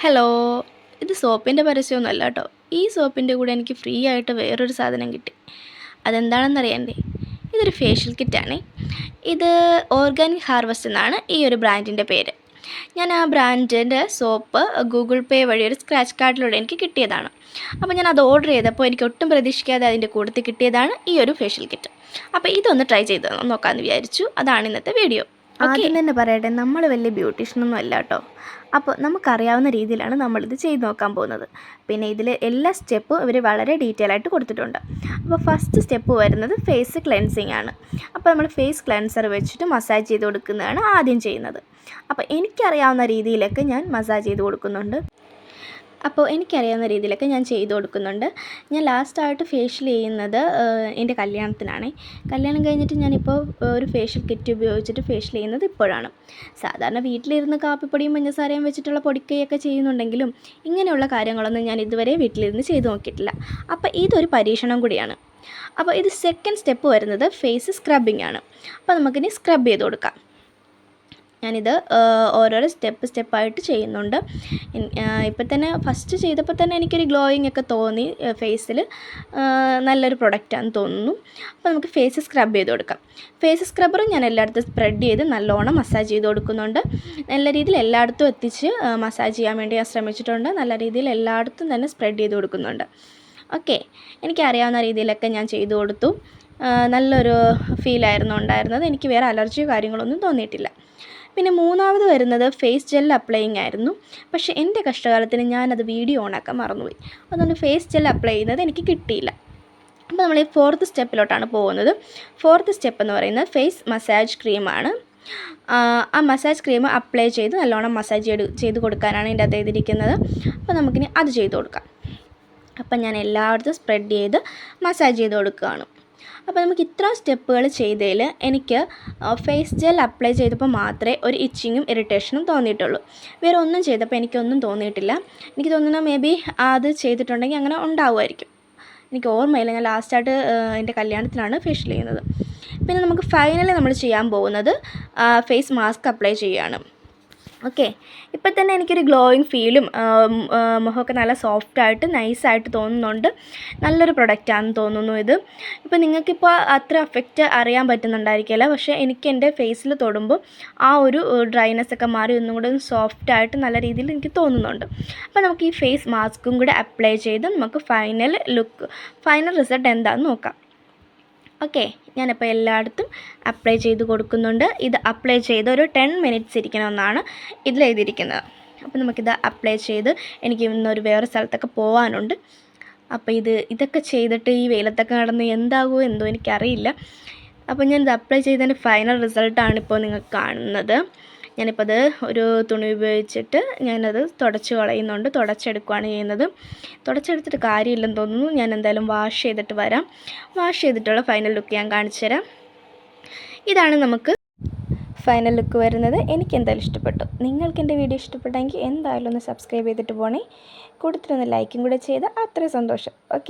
Hello ഇത് സോപ്പിന്റെ പരസ്യമൊന്നുമല്ല കേട്ടോ. ഈ സോപ്പിന്റെ കൂടെ എനിക്ക് ഫ്രീ ആയിട്ട് വേറൊരു സാധനം കിട്ടി. അതെന്താണെന്ന് അറിയണ്ടേ ഇതൊരു ഫേഷ്യൽ കിറ്റാണ് ഇത് ഓർഗാനിക് ഹാർവസ്റ്റ് എന്നാണ് ഈ ഒരു ബ്രാൻഡിന്റെ പേര്. ഞാൻ ആ ബ്രാൻഡിന്റെ സോപ്പ് ഗൂഗിൾ പേ വഴി ഒരു സ്ക്രാച്ച് കാർഡിലൂടെ എനിക്ക് കിട്ടിയതാണ്. അപ്പോൾ ഞാൻ അത് ഓർഡർ ചെയ്തപ്പോൾ എനിക്ക് ഒട്ടും പ്രതീക്ഷിക്കാതെ അതിന്റെ കൂട്ടത്തിൽ കിട്ടിയതാണ് ഈ ഒരു ഫേഷ്യൽ കിറ്റ് അപ്പോൾ ഇതൊന്ന് ട്രൈ ചെയ്ത് നോക്കാമെന്ന് വിചാരിച്ചു. അതാണ് ഇന്നത്തെ വീഡിയോ ആദ്യം തന്നെ പറയട്ടെ നമ്മൾ വലിയ ബ്യൂട്ടീഷ്യനൊന്നും അല്ല കേട്ടോ അപ്പോൾ നമുക്കറിയാവുന്ന രീതിയിലാണ് നമ്മളിത് ചെയ്ത് നോക്കാൻ പോകുന്നത്. പിന്നെ ഇതിൽ എല്ലാ സ്റ്റെപ്പും ഇവർ വളരെ ഡീറ്റെയിൽ ആയിട്ട് കൊടുത്തിട്ടുണ്ട്. അപ്പോൾ ഫസ്റ്റ് സ്റ്റെപ്പ് വരുന്നത് ഫേസ് ക്ലെൻസിങ് ആണ്. അപ്പോൾ നമ്മൾ ഫേസ് ക്ലെൻസർ വെച്ചിട്ട് മസാജ് ചെയ്ത് കൊടുക്കുന്നതാണ് ആദ്യം ചെയ്യുന്നത്. അപ്പോൾ എനിക്കറിയാവുന്ന രീതിയിലൊക്കെ ഞാൻ മസാജ് ചെയ്ത് കൊടുക്കുന്നുണ്ട്. അപ്പോൾ എനിക്കറിയാവുന്ന രീതിയിലൊക്കെ ഞാൻ ചെയ്തു കൊടുക്കുന്നുണ്ട്. ഞാൻ ലാസ്റ്റായിട്ട് ഫേഷ്യൽ ചെയ്യുന്നത് എന്റെ കല്യാണത്തിനാണ്. കല്യാണം കഴിഞ്ഞിട്ട് ഞാനിപ്പോൾ ഒരു ഫേഷ്യൽ കിറ്റ് ഉപയോഗിച്ചിട്ട് ഫേഷ്യൽ ചെയ്യുന്നത് ഇപ്പോഴാണ്. സാധാരണ വീട്ടിലിരുന്ന് കാപ്പിപ്പൊടിയും പഞ്ചസാരയും വെച്ചിട്ടുള്ള പൊടിക്കൈയൊക്കെ ചെയ്യുന്നുണ്ടെങ്കിലും ഇങ്ങനെയുള്ള കാര്യങ്ങളൊന്നും ഞാൻ ഇതുവരെ വീട്ടിലിരുന്ന് ചെയ്തു നോക്കിയിട്ടില്ല. അപ്പോൾ ഇതൊരു പരീക്ഷണം കൂടിയാണ്. അപ്പോൾ ഇത് സെക്കൻഡ് സ്റ്റെപ്പ് വരുന്നത് ഫേസ് സ്ക്രബിംഗ് ആണ്. അപ്പോൾ നമുക്കിനി സ്ക്രബ് ചെയ്ത് കൊടുക്കാം. ഞാനിത് ഓരോരോ സ്റ്റെപ്പ് സ്റ്റെപ്പായിട്ട് ചെയ്യുന്നുണ്ട്. ഇപ്പം തന്നെ ഫസ്റ്റ് ചെയ്തപ്പോൾ തന്നെ എനിക്കൊരു ഗ്ലോയിങ് ഒക്കെ തോന്നി ഫേസിൽ നല്ലൊരു പ്രൊഡക്റ്റാണെന്ന് തോന്നുന്നു. അപ്പോൾ നമുക്ക് ഫേസ് സ്ക്രബ് ചെയ്ത് കൊടുക്കാം. ഫേസ് സ്ക്രബ്ബറും ഞാൻ എല്ലായിടത്തും സ്പ്രെഡ് ചെയ്ത് നല്ലോണം മസാജ് ചെയ്ത് കൊടുക്കുന്നുണ്ട്. നല്ല രീതിയിൽ എല്ലായിടത്തും എത്തിച്ച് മസാജ് ചെയ്യാൻ വേണ്ടി ഞാൻ ശ്രമിച്ചിട്ടുണ്ട്. നല്ല രീതിയിൽ എല്ലായിടത്തും തന്നെ സ്പ്രെഡ് ചെയ്ത് കൊടുക്കുന്നുണ്ട്. ഓക്കെ. എനിക്കറിയാവുന്ന രീതിയിലൊക്കെ ഞാൻ ചെയ്തു കൊടുത്തു. നല്ലൊരു ഫീലായിരുന്നു ഉണ്ടായിരുന്നത്. എനിക്ക് വേറെ അലർജിയോ കാര്യങ്ങളൊന്നും തോന്നിയിട്ടില്ല. പിന്നെ മൂന്നാമത് വരുന്നത് ഫേസ് ജെൽ അപ്ലൈയിങ് ആയിരുന്നു. പക്ഷേ എന്റെ കഷ്ടകാലത്തിന് ഞാനത് വീഡിയോ ഓണാക്കാൻ മറന്നുപോയി. അതുകൊണ്ട് ഫേസ് ജെൽ അപ്ലൈ ചെയ്യുന്നത് എനിക്ക് കിട്ടിയില്ല. അപ്പോൾ നമ്മൾ ഈ ഫോർത്ത് സ്റ്റെപ്പിലോട്ടാണ് പോകുന്നത്. ഫോർത്ത് സ്റ്റെപ്പ് എന്ന് പറയുന്നത് ഫേസ് മസാജ് ക്രീമാണ് ആ മസാജ് ക്രീം അപ്ലൈ ചെയ്ത് നല്ലോണം മസാജ് ചെയ്ത് ചെയ്ത് കൊടുക്കാനാണ് എന്റെ ചെയ്തിരിക്കുന്നത് അപ്പോൾ നമുക്കിനി അത് ചെയ്ത് കൊടുക്കാം. അപ്പം ഞാൻ എല്ലായിടത്തും സ്പ്രെഡ് ചെയ്ത് മസാജ് ചെയ്ത് കൊടുക്കുകയാണ്. അപ്പോൾ നമുക്ക് ഇത്ര സ്റ്റെപ്പുകൾ ചെയ്തതിൽ എനിക്ക് ഫേസ് ജെൽ അപ്ലൈ ചെയ്തപ്പോൾ മാത്രമേ ഒരു ഇച്ചിങ്ങും ഇറിറ്റേഷനും തോന്നിയിട്ടുള്ളൂ. വേറെ ഒന്നും ചെയ്തപ്പോൾ എനിക്കൊന്നും തോന്നിയിട്ടില്ല. എനിക്ക് തോന്നുന്നു മേ ബി അത് ചെയ്തിട്ടുണ്ടെങ്കിൽ അങ്ങനെ ഉണ്ടാവുമായിരിക്കും. എനിക്ക് ഓർമ്മയില്ല ഞാൻ ലാസ്റ്റായിട്ട് എന്റെ കല്യാണത്തിനാണ് ഫേഷ്യൽ ചെയ്യുന്നത്. പിന്നെ നമുക്ക് ഫൈനലി നമ്മൾ ചെയ്യാൻ പോകുന്നത് ഫേസ് മാസ്ക് അപ്ലൈ ചെയ്യുകയാണ്. ഓക്കെ. ഇപ്പം തന്നെ എനിക്കൊരു ഗ്ലോയിങ് ഫീലും മുഖമൊക്കെ നല്ല സോഫ്റ്റായിട്ട് നൈസായിട്ട് തോന്നുന്നുണ്ട്. നല്ലൊരു പ്രൊഡക്റ്റാണെന്ന് തോന്നുന്നു ഇത്. ഇപ്പം നിങ്ങൾക്കിപ്പോൾ അത്ര എഫക്റ്റ് അറിയാൻ പറ്റുന്നുണ്ടായിരിക്കില്ല. പക്ഷേ എനിക്ക് എന്റെ ഫേസിൽ തൊടുമ്പോൾ ആ ഒരു ഡ്രൈനെസ് ഒക്കെ മാറി ഒന്നും കൂടെ സോഫ്റ്റായിട്ട് നല്ല രീതിയിൽ എനിക്ക് തോന്നുന്നുണ്ട്. അപ്പോൾ നമുക്ക് ഈ ഫേസ് മാസ്കും കൂടെ അപ്ലൈ ചെയ്ത് നമുക്ക് ഫൈനൽ ലുക്ക് ഫൈനൽ റിസൾട്ട് എന്താണെന്ന് നോക്കാം. ഓക്കെ ഞാനിപ്പോൾ എല്ലായിടത്തും അപ്ലൈ ചെയ്ത് കൊടുക്കുന്നുണ്ട്. ഇത് അപ്ലൈ ചെയ്ത് ഒരു ടെൻ മിനിറ്റ്സ് ഇരിക്കണമെന്നാണ് ഇതിൽ എഴുതിയിരിക്കുന്നത്. അപ്പോൾ നമുക്കിത് അപ്ലൈ ചെയ്ത് എനിക്ക് ഇന്നൊരു വേറെ സ്ഥലത്തൊക്കെ പോകാനുണ്ട് അപ്പോൾ ഇത് ഇതൊക്കെ ചെയ്തിട്ട് ഈ വെയിലത്തൊക്കെ നടന്ന് എന്താകുമോ എന്തോ എനിക്കറിയില്ല. അപ്പോൾ ഞാനിത് അപ്ലൈ ചെയ്തതിന്റെ ഫൈനൽ റിസൾട്ടാണ് ഇപ്പോൾ നിങ്ങൾക്ക് കാണുന്നത്. ഞാനിപ്പോൾ അത് ഒരു തുണി ഉപയോഗിച്ചിട്ട് ഞാനത് തുടച്ച് കളയുന്നുണ്ട്. തുടച്ചെടുക്കുകയാണ് ചെയ്യുന്നത്. തുടച്ചെടുത്തിട്ട് കാര്യമില്ലെന്ന് തോന്നുന്നു. ഞാൻ എന്തായാലും വാഷ് ചെയ്തിട്ട് വരാം. വാഷ് ചെയ്തിട്ടുള്ള ഫൈനൽ ലുക്ക് ഞാൻ കാണിച്ചു തരാം. ഇതാണ് നമുക്ക് ഫൈനൽ ലുക്ക് വരുന്നത്. എനിക്ക് എന്തായാലും ഇഷ്ടപ്പെട്ടു. നിങ്ങൾക്ക് എന്റെ വീഡിയോ ഇഷ്ടപ്പെട്ടെങ്കിൽ എന്തായാലും ഒന്ന് സബ്സ്ക്രൈബ് ചെയ്തിട്ട് പോകണേ കൂടുതലൊന്ന് ലൈക്കും കൂടെ ചെയ്താൽ അത്രയും സന്തോഷം. ഓക്കെ